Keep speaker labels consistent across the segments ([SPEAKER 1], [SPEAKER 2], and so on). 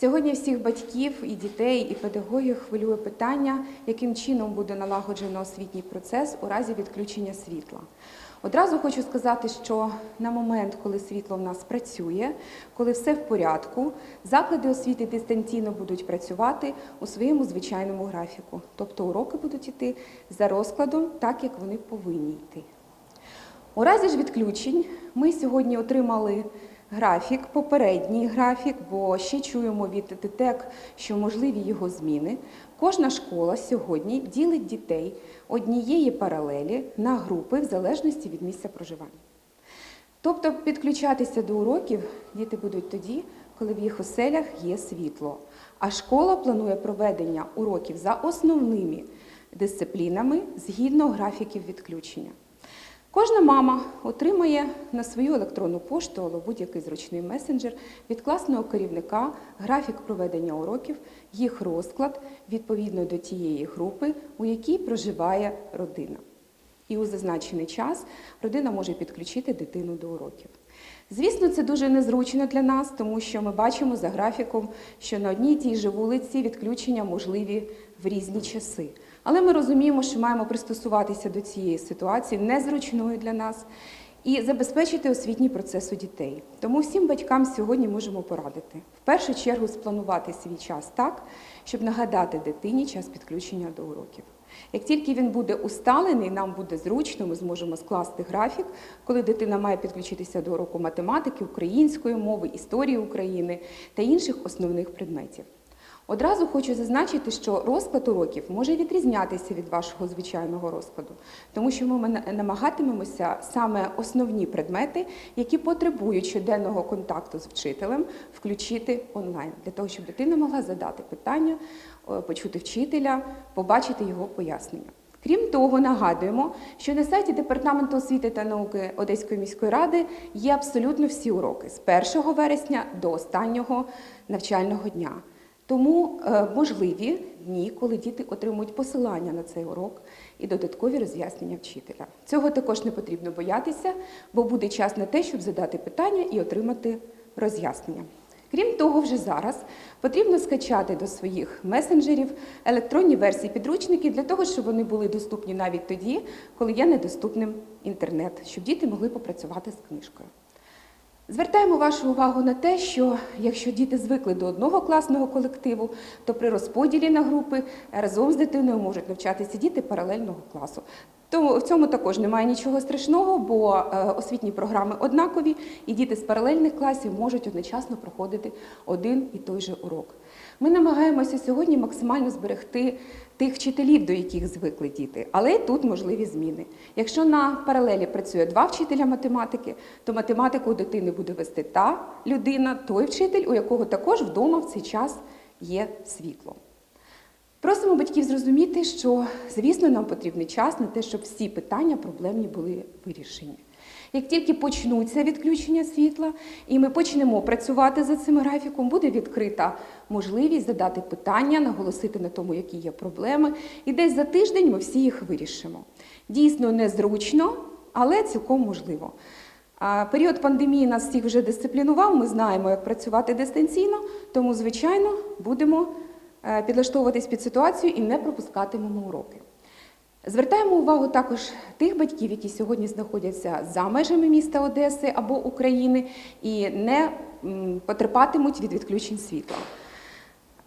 [SPEAKER 1] Сьогодні всіх батьків і дітей, і педагогів хвилює питання, яким чином буде налагоджено освітній процес у разі відключення світла. Одразу хочу сказати, що на момент, коли світло в нас працює, коли все в порядку, заклади освіти дистанційно будуть працювати у своєму звичайному графіку. Тобто уроки будуть йти за розкладом, так як вони повинні йти. У разі ж відключень ми сьогодні отримали графік, попередній графік, бо ще чуємо від ДТЕК, що можливі його зміни. Кожна школа сьогодні ділить дітей однієї паралелі на групи в залежності від місця проживання. Тобто підключатися до уроків діти будуть тоді, коли в їх оселях є світло. А школа планує проведення уроків за основними дисциплінами згідно графіків відключення. Кожна мама отримає на свою електронну пошту або будь-який зручний месенджер від класного керівника графік проведення уроків, їх розклад відповідно до тієї групи, у якій проживає родина. І у зазначений час родина може підключити дитину до уроків. Звісно, це дуже незручно для нас, тому що ми бачимо за графіком, що на одній тій же вулиці відключення можливі в різні часи. Але ми розуміємо, що маємо пристосуватися до цієї ситуації незручної для нас і забезпечити освітній процес у дітей. Тому всім батькам сьогодні можемо порадити в першу чергу спланувати свій час так, щоб нагадати дитині час підключення до уроків. Як тільки він буде усталений, нам буде зручно, ми зможемо скласти графік, коли дитина має підключитися до уроку математики, української мови, історії України та інших основних предметів. Одразу хочу зазначити, що розклад уроків може відрізнятися від вашого звичайного розкладу, тому що ми намагатимемося саме основні предмети, які потребують щоденного контакту з вчителем, включити онлайн, для того, щоб дитина могла задати питання, е, почути вчителя, побачити його пояснення. Крім того, нагадуємо, що на сайті Департаменту освіти та науки Одеської міської ради є абсолютно всі уроки з 1 вересня до останнього навчального дня. Тому е, можливі дні, коли діти отримують посилання на цей урок і додаткові роз'яснення вчителя. Цього також не потрібно боятися, бо буде час на те, щоб задати питання і отримати роз'яснення. Крім того, вже зараз потрібно скачати до своїх месенджерів електронні версії підручників для того, щоб вони були доступні навіть тоді, коли є недоступним інтернет, щоб діти могли попрацювати з книжкою. Звертаємо вашу увагу на те, що якщо діти звикли до одного класного колективу, то при розподілі на групи разом з дитиною можуть навчатися діти паралельного класу. Тому в цьому також немає нічого страшного, бо е, освітні програми однакові, і діти з паралельних класів можуть одночасно проходити один і той же урок. Ми намагаємося сьогодні максимально зберегти тих вчителів, до яких звикли діти, але тут можливі зміни. Якщо на паралелі працює два вчителя математики, то математику дитини буде вести та людина, той вчитель, у якого також вдома в цей час є світло. Просимо батьків зрозуміти, що, звісно, нам потрібний час на те, щоб всі питання проблемні були вирішені. Як тільки почнуться відключення світла, і ми почнемо працювати за цим графіком, буде відкрита можливість задати питання, наголосити на тому, які є проблеми, і десь за тиждень ми всі їх вирішимо. Дійсно незручно, але цілком можливо. Період пандемії нас всіх вже дисциплінував. Ми знаємо, як працювати дистанційно, тому, звичайно, будемо підлаштовуватись під ситуацію і не пропускатимемо уроки. Звертаємо увагу також тих батьків, які сьогодні знаходяться за межами міста Одеси або України і не потерпатимуть від відключень світла.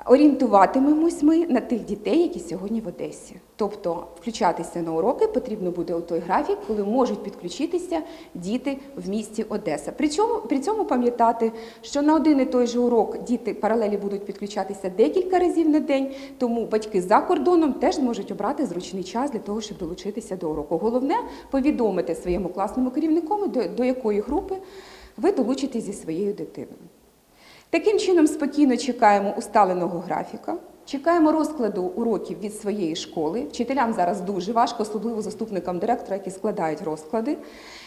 [SPEAKER 1] Орієнтуватимемось ми на тих дітей, які сьогодні в Одесі. Тобто включатися на уроки потрібно буде у той графік, коли можуть підключитися діти в місті Одеса. При цьому, при цьому пам'ятати, що на один і той же урок діти паралелі будуть підключатися декілька разів на день, тому батьки за кордоном теж зможуть обрати зручний час для того, щоб долучитися до уроку. Головне повідомити своєму класному керівнику, до, до якої групи ви долучитесь зі своєю дитиною. Таким чином, спокійно чекаємо усталеного графіка, чекаємо розкладу уроків від своєї школи. Вчителям зараз дуже важко, особливо заступникам директора, які складають розклади.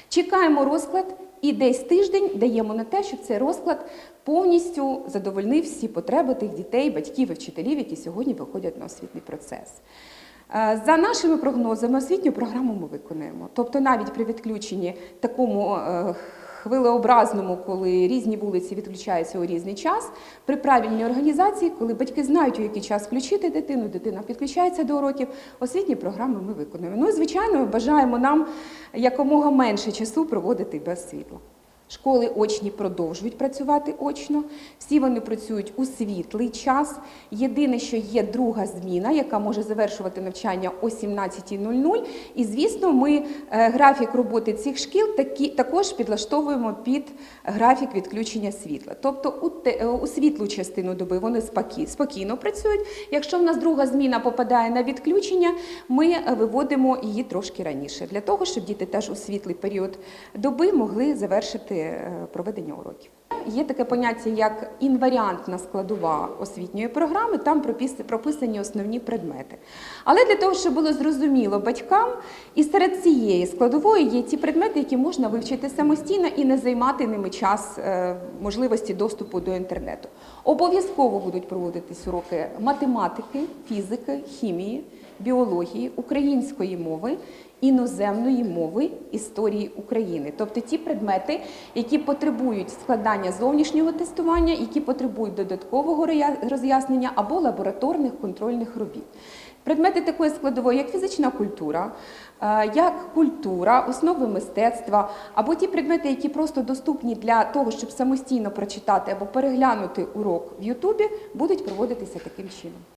[SPEAKER 1] Чекаємо розклад і десь тиждень даємо на те, щоб цей розклад повністю задовольнив всі потреби тих дітей, батьків і вчителів, які сьогодні виходять на освітній процес. Е, За нашими прогнозами, освітню програму ми виконуємо. Тобто навіть при відключенні такому е, хвилеобразному, коли різні вулиці відключаються у різний час, при правильній організації, коли батьки знають, у який час включити дитину, дитина підключається до уроків, освітні програми ми виконуємо. Ну і звичайно, бажаємо нам якомога менше часу проводити без світла. Школи очні продовжують працювати очно. Всі вони працюють у світлий час. Єдине, що є друга зміна, яка може завершувати навчання о 17.00. І звісно, ми е, графік роботи цих шкіл також підлаштовуємо під графік відключення світла. Тобто у, е, світлу частину доби вони спокі, спокійно працюють. Якщо в нас друга зміна попадає на відключення, ми е, виводимо її трошки раніше, для того, щоб діти теж у світлий період доби могли завершити е, проведення уроків. Є таке поняття як інваріантна складова освітньої програми, там прописані основні предмети. Але для того, щоб було зрозуміло батькам, і серед цієї складової є ті предмети, які можна вивчити самостійно і не займати ними час е, можливості доступу до інтернету. Обов'язково будуть проводитись уроки математики, фізики, хімії, біології, української мови, іноземної мови, історії України. Тобто ті предмети, які потребують складання зовнішнього тестування, які потребують додаткового роз'яснення або лабораторних контрольних робіт. Предмети такої складової, як фізична культура, е, як культура, основи мистецтва, або ті предмети, які просто доступні для того, щоб самостійно прочитати або переглянути урок в Ютубі, будуть проводитися таким чином.